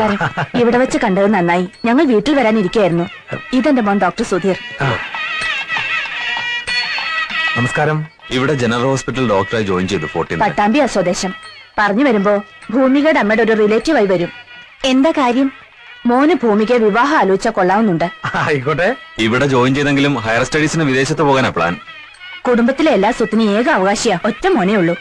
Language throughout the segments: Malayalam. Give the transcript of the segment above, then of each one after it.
നമസ്കാരം. ഇവിടെ വെച്ച് കണ്ടത് നന്നായി. ഞങ്ങൾ വീട്ടിൽ വരാനിരിക്കായിരുന്നു ഇതെന്റെ മോൻ ഡോക്ടർ സുധീർ. നമസ്കാരം. ഇവിടെ ജനറൽ ഹോസ്പിറ്റൽ ഡോക്ടറായി ജോയിൻ ചെയ്തു ഫോർട്ടീൻ പട്ടാമ്പി സ്വദേശം പറഞ്ഞു വരുമ്പോ ഭൂമികയുടെ അമ്മയുടെ ഒരു റിലേറ്റീവായി വരും. എന്താ കാര്യം? മോന് ഭൂമിക വിവാഹം ആലോചിച്ച കൊള്ളാവുന്നുണ്ട്. ആയിക്കോട്ടെ. ഇവിടെ ജോയിൻ ചെയ്തെങ്കിലും ഹയർ സ്റ്റഡീസിന് വിദേശത്ത് പോകാനാ പ്ലാൻ കുടുംബത്തിലെ എല്ലാ സ്വത്തിനും ഏക അവകാശിയാ. ഒറ്റ മോനേ ഉള്ളൂ.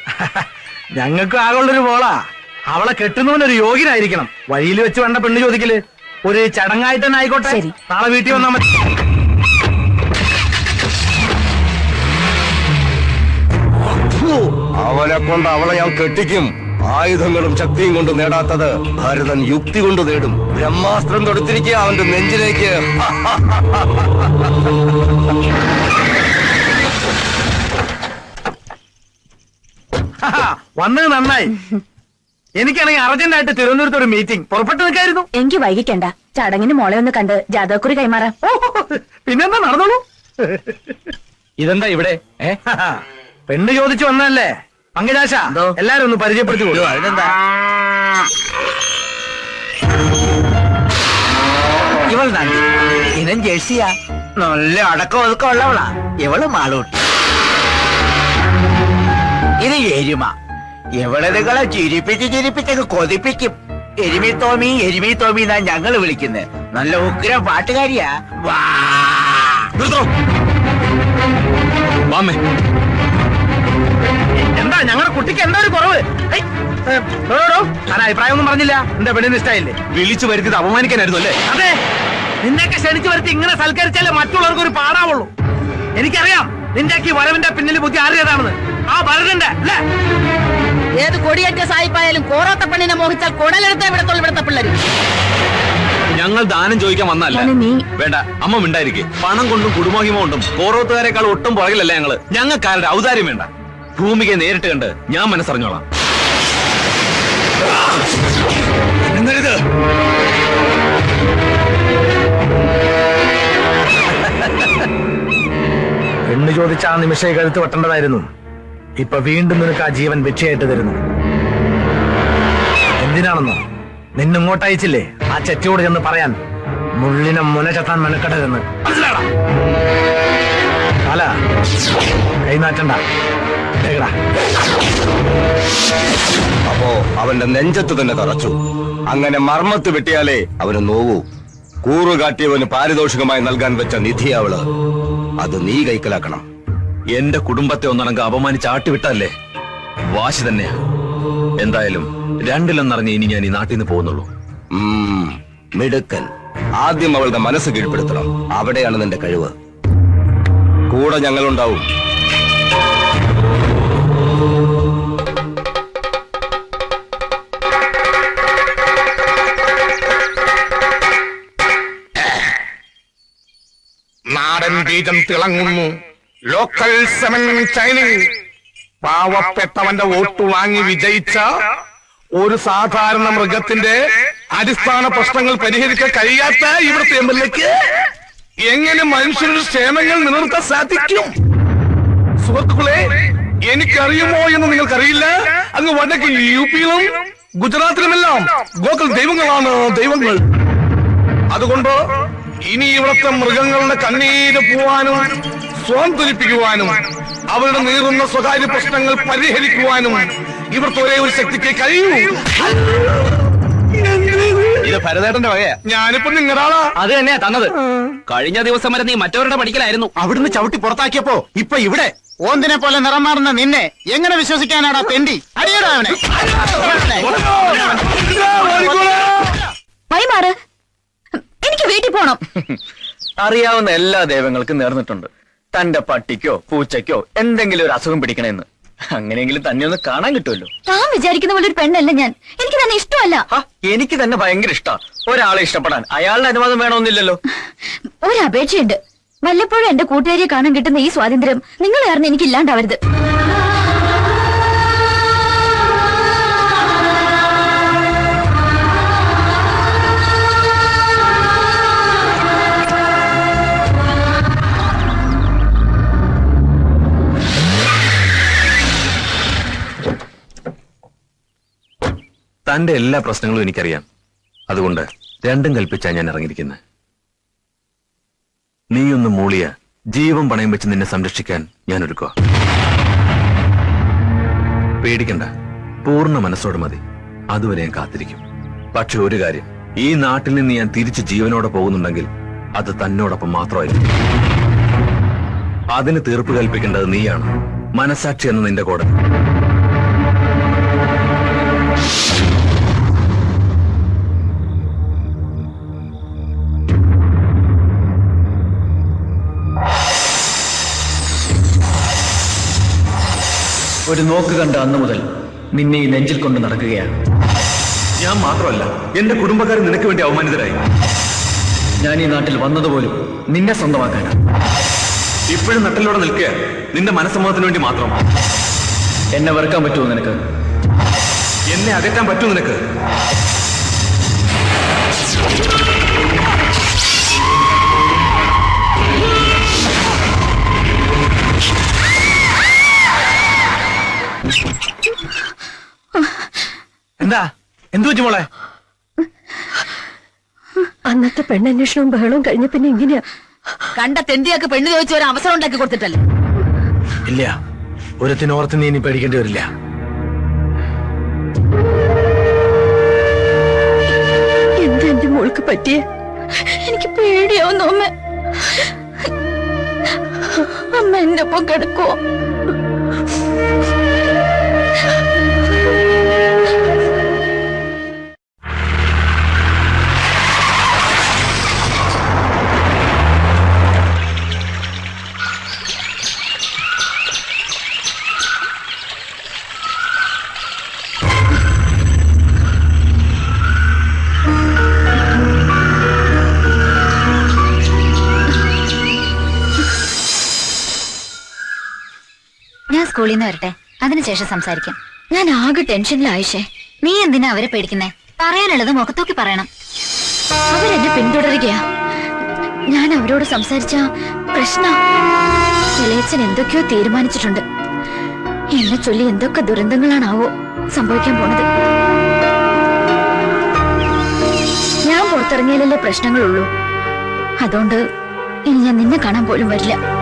ഞങ്ങൾക്ക് ആകുള്ളൊരു മോളാ. അവളെ കെട്ടുന്നവനൊരു യോഗ്യനായിരിക്കണം. വഴിയിൽ വെച്ച് വേണ്ട പെണ്ണ് ചോദിക്കൽ. ഒരു ചടങ്ങായിട്ട് തന്നെ ആയിക്കോട്ടെ ശരി. നാളെ വീട്ടിൽ വന്നാൽ മതി. അവനെ കൊണ്ട് അവളെ ഞാൻ കെട്ടിക്കും. ആയുധങ്ങളും ശക്തിയും കൊണ്ട് നേടാത്തത് ഭരതൻ യുക്തി കൊണ്ട് നേടും. ബ്രഹ്മാസ്ത്രം തൊടുത്തിരിക്കുക അവന്റെ നെഞ്ചിലേക്ക്. വന്നത് നന്നായി. എനിക്കാണെങ്കിൽ അർജന്റായിട്ട് തിരുവനന്തപുരത്ത് ഒരു മീറ്റിംഗ് പുറപ്പെട്ടു നിൽക്കായിരുന്നു. എനിക്ക് വൈകിക്കണ്ട. ചടങ്ങിന് മോളെ ഒന്ന് കണ്ട് ജാതകക്കുറി കൈമാറാം. ഓ, പിന്നെന്താ നടന്നോളൂ? ഇതെന്താ ഇവിടെ? ഏ? പെണ്ണ് ചോദിച്ചു വന്നല്ലേ പങ്കജാശ എല്ലാരും ഒന്ന് പരിചയപ്പെടുത്തി കൊടുക്കും. ഇവൾ നന്ദി. ഇനം ജേഴ്സിയാ. നല്ല അടക്കം ഒതുക്കം ഉള്ളവളാ. ഇവൾ മാളൂട്ടി ഇത് എരുമ. ഇവളതുകളെ ചിരിപ്പിച്ച് ചിരിപ്പിച്ചൊക്കെ കൊതിപ്പിക്കും. എരുമി തോമി എരുമി തോമി എന്നാ ഞങ്ങൾ വിളിക്കുന്നത് നല്ല ഉഗ്ര പാട്ടുകാരിയാ. വാ. വാമേ എന്താ ഞങ്ങളുടെ കുട്ടിക്ക് എന്താ ഒരു കുറവ്? അഭിപ്രായം ഒന്നും പറഞ്ഞില്ല. എന്റെ പെണ്ണിന് ഇഷ്ടമായില്ലേ വിളിച്ചു വരുത്തിയത് അപമാനിക്കാനായിരുന്നു അല്ലേ? അതെ. നിന്നെയൊക്കെ ക്ഷണിച്ചു വരുത്തി ഇങ്ങനെ സൽക്കരിച്ചാലേ മറ്റുള്ളവർക്ക് ഒരു പാടാവുള്ളൂ. എനിക്കറിയാം നിന്റെ ഈ വരവിന്റെ പിന്നിൽ ബുദ്ധി ആരുടേതാണെന്ന്. ആ ഭരതന്റെ അല്ലേ? ഏത് കൊടിയേറ്റ സായിപ്പായാലും കോറാത്ത പെണ്ണിനെ മോഹിച്ചാൽ കുടലെടുത്ത വിടത്തുള്ളൂ ഇവിടുത്തെ പിള്ളേര്. ഞങ്ങൾ ദാനം ചോദിക്കാൻ വന്നല്ല വേണ്ട അമ്മ മിണ്ടായിരിക്കെ. പണം കൊണ്ടും കുടുംബഹിമ കൊണ്ടും കോറോത്തുകാരെക്കാൾ ഒട്ടും പുറകിലല്ല ഞങ്ങൾ? ഞങ്ങൾക്കാരുടെ ഔദാര്യം വേണ്ട. ഭൂമികയെ നേരിട്ട് കണ്ട് ഞാൻ മനസ്സറിഞ്ഞോളാം. എന്നരുത് പെണ്ണ് ചോദിച്ച ആ നിമിഷം കഴുത്ത് വെട്ടേണ്ടതായിരുന്നു. ഇപ്പൊ വീണ്ടും നിനക്ക് ആ ജീവൻ ഭിക്ഷയായിട്ട് തരുന്നു എന്തിനാണെന്നോ? നിന്നിങ്ങോട്ട് അയച്ചില്ലേ? ആ ചെറ്റിയോട് ചെന്ന് പറയാൻ. മുള്ളിനെ മുനചെത്താൻ മെനക്കെടരുന്ന് മനസ്സിലാടാ കൈനാറ്റണ്ട അപ്പോ അവന്റെ നെഞ്ചത്ത് തന്നെ തറച്ചു. അങ്ങനെ മർമ്മത്ത് വെട്ടിയാലേ അവന് നോവൂ. കൂറുകാട്ടിയവന് പാരിതോഷികമായി നൽകാൻ വെച്ച നിധി അവൾ. അത് നീ കൈക്കലാക്കണം. എന്റെ കുടുംബത്തെ ഒന്നടങ്ക് അപമാനിച്ച് ആട്ടിവിട്ടല്ലേ വാശി തന്നെയാ. എന്തായാലും രണ്ടിലെന്നറിഞ്ഞ് ഇനി ഞാൻ ഈ നാട്ടിൽ നിന്ന് പോകുന്നുള്ളൂ മിടുക്കൻ. ആദ്യം അവളുടെ മനസ്സ് കീഴ്പ്പെടുത്തണം. അവിടെയാണ് നിന്റെ കഴിവ്. കൂടെ ഞങ്ങളുണ്ടാവും. നാടൻ ബീജം തിളങ്ങുന്നു. ലോക്കൽ സെവൻ ചൈനി പാവപ്പെട്ടവന്റെ വോട്ട് വാങ്ങി വിജയിച്ച ഒരു സാധാരണ മൃഗത്തിന്റെ അടിസ്ഥാന പ്രശ്നങ്ങൾ പരിഹരിക്കാൻ കഴിയാത്ത ഇവിടുത്തെ എം എൽ എക്ക് എങ്ങനെ മനുഷ്യരുടെ ക്ഷേമങ്ങൾ നിലനിർത്താൻ സാധിക്കും? സുഹൃത്തുക്കളെ എനിക്കറിയുമോ എന്ന് നിങ്ങൾക്കറിയില്ല. അങ്ങ് വടക്ക് യു പിയിലും ഗുജറാത്തിലുമെല്ലാം ഗോകുൽ ദൈവങ്ങളാണ് ദൈവങ്ങൾ. അതുകൊണ്ട് ഇനി ഇവിടുത്തെ മൃഗങ്ങളുടെ കണ്ണീര് പോവാനും സ്വയം തുലിപ്പിക്കുവാനും അവരുടെ നീറുന്ന സ്വകാര്യ പ്രശ്നങ്ങൾ പരിഹരിക്കുവാനും ഇവർക്ക് ഒരേ ഒരു ശക്തിക്ക് കഴിയൂ. ഇത് ഭരതേട്ടന്റെ വകയാ. ഞാനിപ്പോ നിങ്ങളാളാ അത് തന്നെ തന്നത്. കഴിഞ്ഞ ദിവസം വരെ നീ മറ്റവരുടെ പഠിക്കലായിരുന്നു അവിടുന്ന് ചവിട്ടി പുറത്താക്കിയപ്പോ ഇപ്പൊ ഇവിടെ. ഓന്തിനെ പോലെ നിറം മാറുന്ന നിന്നെ എങ്ങനെ വിശ്വസിക്കാനാടാ തെണ്ടി? അടിയടാ അവനെ. എനിക്ക് വീട്ടിൽ പോണം. അറിയാവുന്ന എല്ലാ ദൈവങ്ങൾക്കും നേർന്നിട്ടുണ്ട്. തന്റെ പട്ടിക്കോ പൂച്ചയ്ക്കോ എന്തെങ്കിലും ഒരു അസുഖം പിടിക്കണമെന്ന് അങ്ങനെയെങ്കിലും തന്നെ ഒന്ന് കാണാൻ കിട്ടുമല്ലോ. താൻ വിചാരിക്കുന്ന പോലെ ഒരു പെണ്ണല്ല ഞാൻ. എനിക്ക് തന്നെ ഇഷ്ടമല്ല. ആ എനിക്ക് തന്നെ ഭയങ്കര ഇഷ്ടാ. ഒരാളെ ഇഷ്ടപ്പെടാൻ. അയാളുടെ അനുവാദം വേണമെന്നില്ലല്ലോ. ഒരു അപേക്ഷയുണ്ട് വല്ലപ്പോഴും എന്റെ കൂട്ടുകാരിയെ കാണാൻ കിട്ടുന്ന ഈ സ്വാതന്ത്ര്യം നിങ്ങൾ കാരണം എനിക്ക് ഇല്ലാണ്ടാവരുത്. തന്റെ എല്ലാ പ്രശ്നങ്ങളും എനിക്കറിയാം. അതുകൊണ്ട് രണ്ടും കൽപ്പിച്ചാ ഞാൻ ഇറങ്ങിയിരിക്കുന്നത് നീയൊന്ന് മൂളിയ ജീവൻ പണയം വെച്ച് നിന്നെ സംരക്ഷിക്കാൻ ഞാൻ ഒരുക്കുക പേടിക്കണ്ട. പൂർണ മനസ്സോട് മതി. അതുവരെ ഞാൻ കാത്തിരിക്കും. പക്ഷെ ഒരു കാര്യം ഈ നാട്ടിൽ നിന്ന് ഞാൻ തിരിച്ച് ജീവനോടെ പോകുന്നുണ്ടെങ്കിൽ അത് തന്നോടൊപ്പം മാത്രമായിരിക്കും. അതിന് തീർപ്പ് കൽപ്പിക്കേണ്ടത് നീയാണ്. മനസാക്ഷി എന്ന നിന്റെ കോടതി. ഒരു നോക്ക് കണ്ട അന്നു മുതൽ നിന്നെ ഈ നെഞ്ചിൽ കൊണ്ട് നടക്കുകയാണ്. ഞാൻ മാത്രമല്ല എന്റെ കുടുംബക്കാർ നിനക്ക് വേണ്ടി അവമാനിതരായി. ഞാൻ ഈ നാട്ടിൽ വന്നതുപോലും നിന്നെ സ്വന്തമാക്കാനാണ്. ഇപ്പോഴും നട്ടിലൂടെ നിൽക്കുക നിന്റെ മനസ്സമ്മതത്തിന് വേണ്ടി മാത്രം. എന്നെ വെറുക്കാൻ പറ്റുമോ നിനക്ക്? എന്നെ അകറ്റാൻ പറ്റുമോ നിനക്ക്? എന്താ എന്തു വെച്ചു മോളെ അന്നത്തെ പെണ്ണന്വേഷണവും ബഹളവും കഴിഞ്ഞ പിന്നെ ഇങ്ങനെയാ കണ്ട തെണ്ടിയാക്ക് പെണ്ണ് ചോദിച്ച ഒരു അവസരം ഉണ്ടാക്കി കൊടുത്തിട്ടല്ലേ? ഇല്ല. ഒരുത്തിനോർത്ത് നീ ഇനി പേടിക്കേണ്ടി വരില്ല. എന്താ എന്റെ മോൾക്ക് പറ്റിയേ? എനിക്ക് പേടിയാവുന്നു അമ്മ. അമ്മ എന്റെ ഒപ്പം കിടക്കുവോ സ്കൂളിൽ നിന്ന് വരട്ടെ. അതിനുശേഷം സംസാരിക്കാം. ഞാൻ ആകെ ടെൻഷനിലായിഷേ നീ എന്തിനാ അവരെ പേടിക്കുന്നേ? പറയാനുള്ളത് മുഖത്തോക്കി പറയണം. അവരെന്നെ പിന്തുടരുകയാ. ഞാൻ അവരോട് സംസാരിച്ച പ്രശ്ന ഇളയച്ചൻ എന്തൊക്കെയോ തീരുമാനിച്ചിട്ടുണ്ട്. എന്നെ ചൊല്ലി എന്തൊക്കെ ദുരന്തങ്ങളാണാവോ സംഭവിക്കാൻ പോണത്. ഞാൻ പുറത്തിറങ്ങിയാലല്ലേ പ്രശ്നങ്ങളുള്ളൂ. അതുകൊണ്ട് ഇനി ഞാൻ നിന്നെ കാണാൻ പോലും വരില്ല.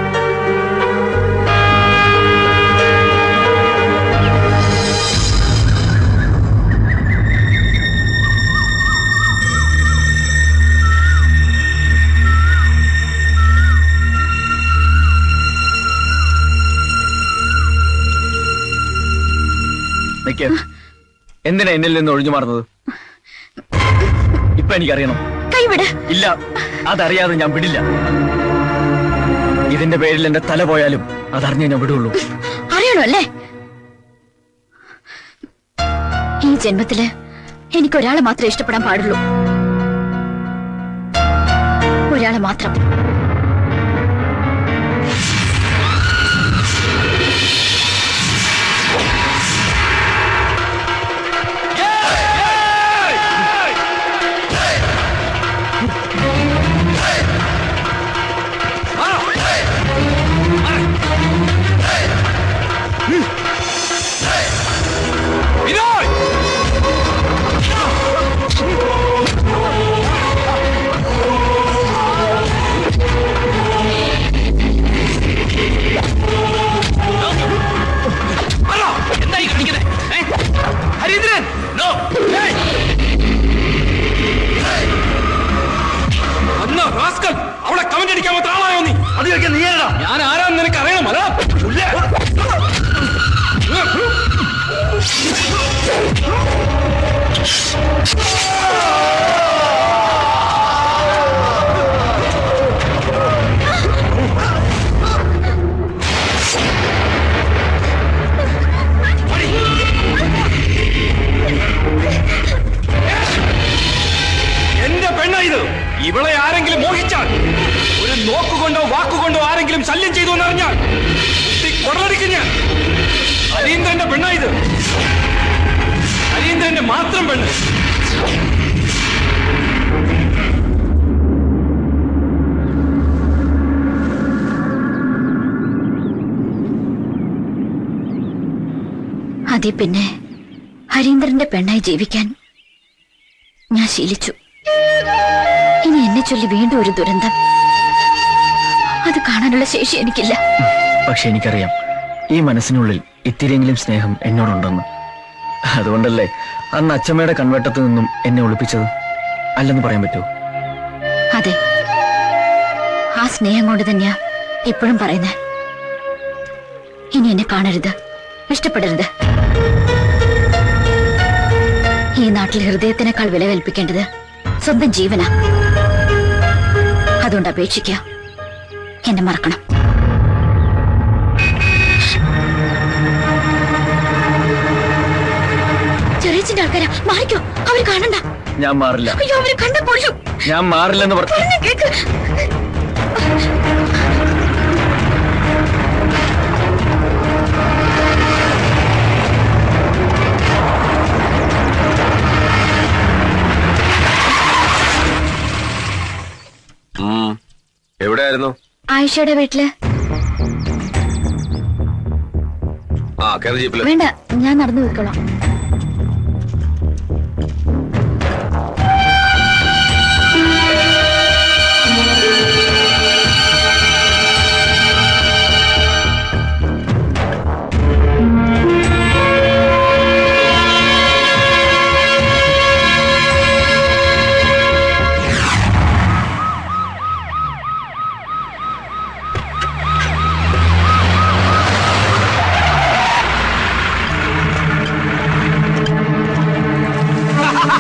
നിക്ക്. എന്തിനാ എന്നിൽ നിന്ന് ഒഴിഞ്ഞു മാറുന്നത്? ഇപ്പൊ എനിക്കറിയണം. കൈവിട്. ഇല്ല അതറിയാതെ ഞാൻ വിടില്ല. ഇതിന്റെ പേരിൽ എന്റെ തല പോയാലും അതറിഞ്ഞേ ഞാൻ വിടുള്ളൂ. അറിയണോ അല്ലേ? ഈ ജന്മത്തിൽ എനിക്ക് ഒരാളെ മാത്രമേ ഇഷ്ടപ്പെടാൻ പാടുള്ളൂ. ഒരാളെ മാത്രം. നീ ആരാ മാത്രം പെണ്ണ് അതെ പിന്നെ ഹരീന്ദ്രന്റെ പെണ്ണായി ജീവിക്കാൻ ഞാൻ ശീലിച്ചു. ഇനി എന്നെ ചൊല്ലി വീണ്ടും ഒരു ദുരന്തം. അത് കാണാനുള്ള ശേഷി എനിക്കില്ല. പക്ഷെ എനിക്കറിയാം ഈ മനസ്സിനുള്ളിൽ ഇത്തിരിയെങ്കിലും സ്നേഹം എന്നോടുണ്ടെന്ന്. അതുകൊണ്ടല്ലേ അന്ന് അച്ചമ്മയുടെ കൺവെട്ടത്തു നിന്നും എന്നെ ഒളിപ്പിച്ചത്? അല്ലെന്ന് പറയാൻ പറ്റുമോ? അതെ. ആ സ്നേഹം കൊണ്ട് തന്നെയാ ഇപ്പോഴും പറയുന്നത് ഇനി എന്നെ കാണരുത്. ഇഷ്ടപ്പെടരുത്. ഈ നാട്ടിൽ ഹൃദയത്തിനേക്കാൾ വില കൽപ്പിക്കേണ്ടത് സ്വന്തം ജീവനാ. അതുകൊണ്ട് അപേക്ഷിക്കുക. എന്നെ മറക്കണം. ചെറിയച്ചിന്റെ ആൾക്കാരാ. മാറിക്കോ. അവർ കാണണ്ട. ഞാൻ മാറില്ല. അയ്യോ അവർ കണ്ട പൊള്ളും ഞാൻ മാറില്ലെന്ന് പറഞ്ഞു കേക്ക്. എവിടെയായിരുന്നു? ആയിഷയുടെ വീട്ടിൽ. ആ കേരള ജീപ്പിൽ. വേണ്ട ഞാൻ നടന്നു പോയിക്കോളാം.